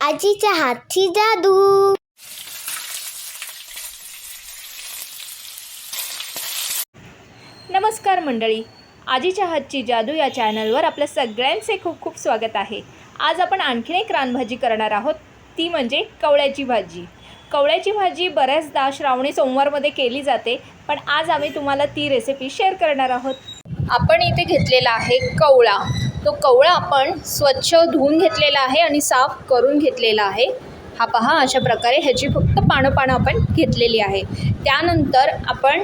आजीच्या हातची जादू. नमस्कार मंडळी. आजीच्या हातची जादू या चॅनलवर आपल्या सगळ्यांचे खूप खूप स्वागत आहे. आज आपण आणखीन एक रानभाजी करणार आहोत. ती म्हणजे कवळ्याची भाजी. कवळ्याची भाजी बऱ्याचदा श्रावणी सोमवारमध्ये केली जाते पण आज आम्ही तुम्हाला ती रेसिपी शेअर करणार आहोत. आपण इथे घेतलेला आहे कवळा. तो कवळा आपण स्वच्छ धुवून घेतलेला आहे आणि साफ करून घेतलेला आहे. हा पहा अशा प्रकारे ह्याची फक्त पानं पानं आपण घेतलेली आहे. त्यानंतर आपण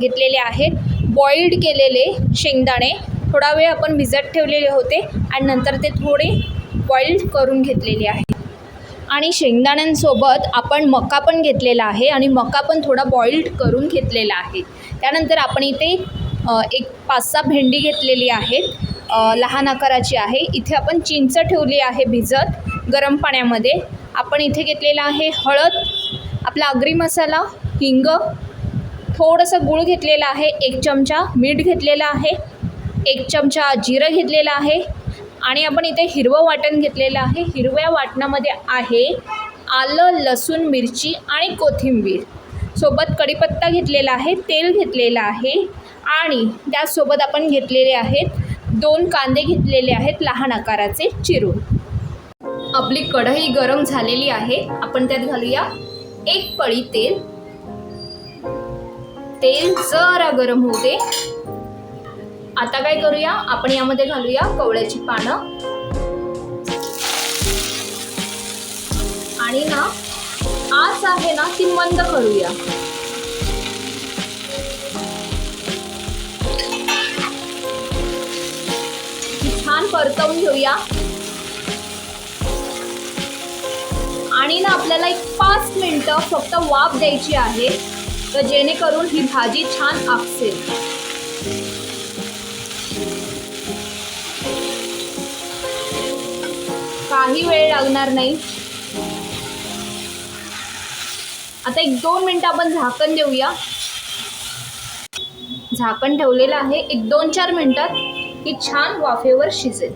घेतलेले आहेत बॉईल्ड केलेले शेंगदाणे. थोडा वेळ आपण भिजत ठेवलेले होते आणि नंतर ते थोडे बॉईल्ड करून घेतलेले आहे. आणि शेंगदाण्यांसोबत आपण मका पण घेतलेला आहे आणि मका पण थोडा बॉईल्ड करून घेतलेला आहे. त्यानंतर आपण इथे एक पाच सहा भेंडी घेतलेली आहेत. लहान आकाराची आहे. इथे आपण चिंच ठेवली आहे भिजत गरम पाण्यामध्ये. आपण इथे घेतलेला आहे हळद आपला आगरी मसाला हिंग थोडंसं गूळ घेतलेला आहे एक चमचा मीठ घेतलेला आहे एक चमचा जिरं घेतलेलं आहे आणि आपण इथे हिरवं वाटण घेतलेलं आहे. हिरव्या वाटणामध्ये आहे आलं लसूण मिरची आणि कोथिंबीर. सोबत कढीपत्ता घेतलेला आहे तेल घेतलेलं आहे आणि त्यासोबत आपण घेतलेले आहेत दोन कांदे घेतलेले आहेत लहान आकाराचे चिरून. आपली कढई गरम झालेली आहे. आपण त्यात घालूया एक पळी तेल. तेल जरा गरम होऊ दे. आता काय करूया? आपण यामध्ये घालूया कवळ्याची पानं. आणि ना आज आहे ना ती मंद करूया. छान परतवून घेऊया. आणि ना आपल्याला एक पाच मिनटं फक्त वाफ द्यायची आहे. तर जेणेकरून ही भाजी छान आपसेल. काही वेळ लागणार नाही. आता एक दोन मिनटं आपण झाकण देऊया. झाकण ठेवलेलं आहे. एक दोन चार मिनिटात ही छान वाफेवर शिजेल.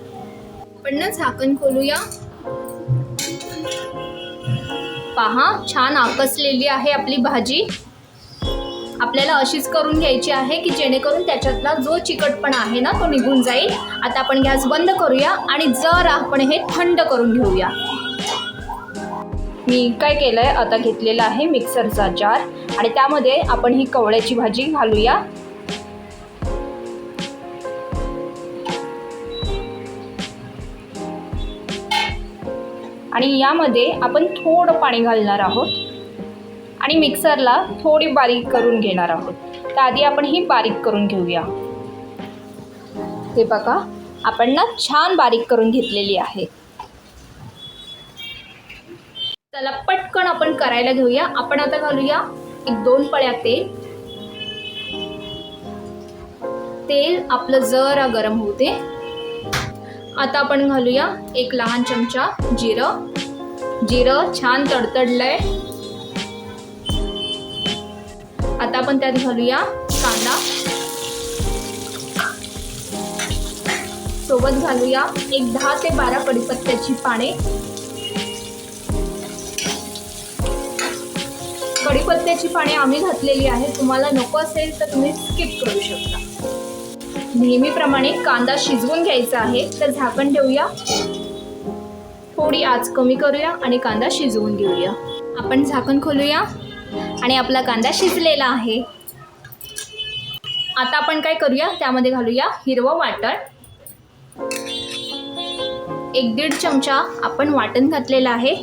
आपण ना झाकण खोलूया. पहा छान आकसलेली आहे आपली भाजी. आपल्याला अशीच करून घ्यायची आहे की जेणेकरून त्याच्यातला जो चिकटपणा आहे ना तो निघून जाईल. आता आपण गॅस बंद करूया आणि जर आपण हे थंड करून घेऊया. मी काय केलं आहे आता घेतलेला आहे मिक्सरचा जार आणि त्यामध्ये आपण ही कवळ्याची भाजी घालूया. आणि यामध्ये आपण थोडं पाणी घालणार आहोत. आणि मिक्सरला थोडी बारीक करून घेणार आहोत. तर आधी आपण ही बारीक करून घेऊया. हे बघा आपण ना छान बारीक करून घेतलेली आहे. चला पटकन आपण करायला घेऊया. आपण आता घालूया एक दोन पळ्या तेल. तेल आपलं जरा गरम होते आता आपण घालूया एक लहान चमचा जिरं. जिरं छान तडतडलंय. आता आपण त्यात घालूया कांदा. सोबत घालूया एक दहा ते बारा कडीपत्त्याची पाने. कढीपत्त्याची पाने आम्ही घातलेली आहे तुम्हाला नको असेल तर तुम्ही स्किप करू शकता. नेहमीप्रमाणे कांदा शिजवून घ्यायचा आहे तर झाकण ठेवूया. थोडी आज कमी करूया आणि कांदा शिजवून घेऊया. आपण झाकण खोलूया आणि आपला कांदा शिजलेला आहे. आता आपण काय करूया त्यामध्ये घालूया हिरवं वाटण. एक दीड चमचा आपण वाटण घातलेलं आहे.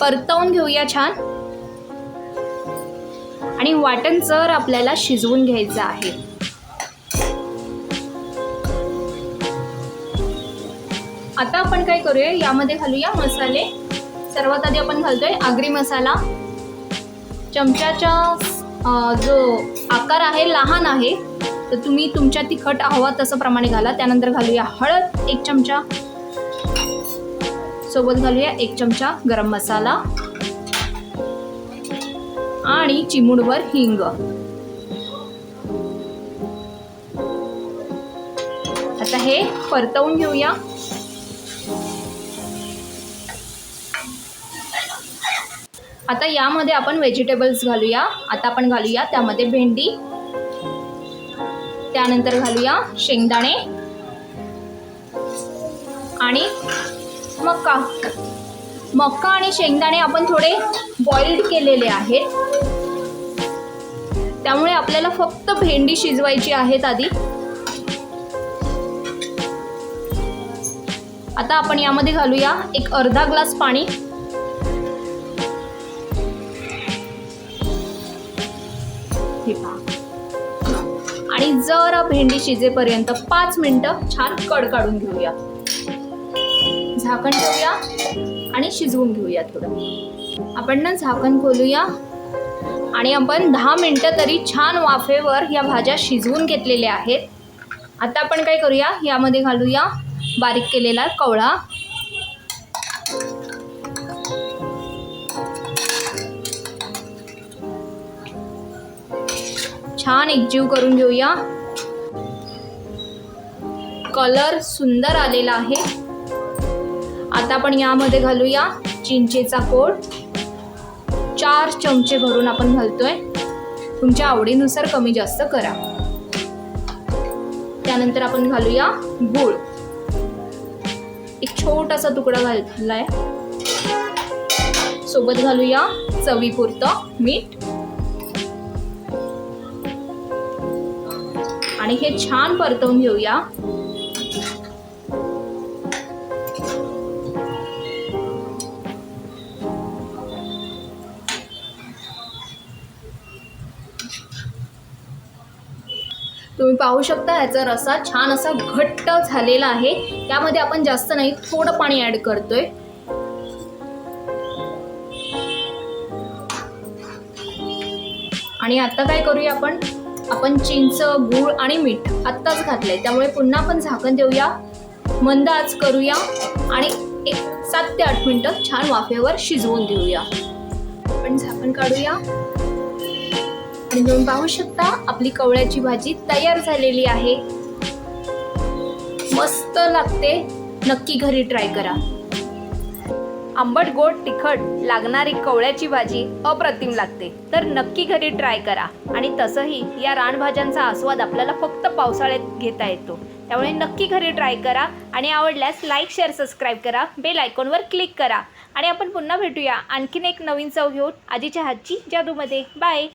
परतवून घेऊया छान. आणि वाटण जर आपल्याला शिजवून घ्यायचं आहे आता आपण काय करूया? यामध्ये घालूया मसाले. सर्वात आधी आपण घालतोय आगरी मसाला. चमच्याचा जो आकार आहे लहान आहे तर तुम्ही तुमच्या तिखट हवा तसं प्रमाणे घाला. त्यानंतर घालूया हळद एक चमचा. सोबत घालूया एक चमचा गरम मसाला. आणि चिमुडवर हिंग. आता हे परतवून घेऊया. आता यामध्ये आपण व्हेजिटेबल्स घालूया. आता आपण घालूया त्यामध्ये भेंडी. त्यानंतर घालूया शेंगदाणे. आणि मका. मका आणि शेंगदाणे आपण थोडे बॉइल्ड केलेले आहेत. त्यामुळे आपल्याला फक्त भेंडी शिजवायची आहेत आधी. आता आपण यामध्ये घालूया एक अर्धा ग्लास पाणी. हे पहा. आणि जरा भेंडी शिजेपर्यंत पाच मिनिटं छान कड काढून घेऊया. झाकण ठेवूया आणि शिजवून घेऊया थोडं. आपण ना झाकण खोलूया. आणि आपण दहा मिनटं तरी छान वाफेवर या भाज्या शिजवून घेतलेल्या आहेत. आता आपण काय करूया? यामध्ये घालूया बारीक केलेला कवळा. छान एकजीव करून घेऊया. कलर सुंदर आलेला आहे. आता आपण यामध्ये घालूया चिंचेचा कोड. चार चमचे भरून आपण घालतोय. तुमच्या आवडीनुसार कमी जास्त करा. त्यानंतर आपण घालूया गूळ. एक छोटासा तुकडा घातलाय. सोबत घालूया चवीपुरतं मीठ. आणि हे छान परतवून घेऊया. तुम्ही पाहू शकता ह्याचा रसा छान असा घट्ट झालेला आहे. त्यामध्ये आपण जास्त नाही थोडं पाणी ऍड करतोय. आणि आता काय करूया आपण? आपण चिंच गूळ आणि मीठ आत्ताच घातलंय. त्यामुळे पुन्हा आपण झाकण देऊया. मंद आच करूया आणि एक सात ते आठ मिनटं छान वाफेवर शिजवून देऊया. आपण झाकण काढूया. आणि तुम्ही पाहू शकता आपली कवळ्याची भाजी तयार झालेली आहे. मस्त लागते. नक्की घरी ट्राय करा. आंबट गोड तिखट लागणारी कवळ्याची भाजी अप्रतिम लागते. तर नक्की घरी ट्राय करा. आणि तसंही या रानभाज्यांचा आस्वाद आपल्याला फक्त पावसाळ्यात घेता येतो. त्यामुळे नक्की घरी ट्राय करा. आणि आवडल्यास लाईक शेअर सबस्क्राईब करा. बेल आयकॉनवर क्लिक करा. आणि आपण पुन्हा भेटूया. आणखीन एक नवीन चव घेऊन आजीच्या हातची जादूमध्ये. बाय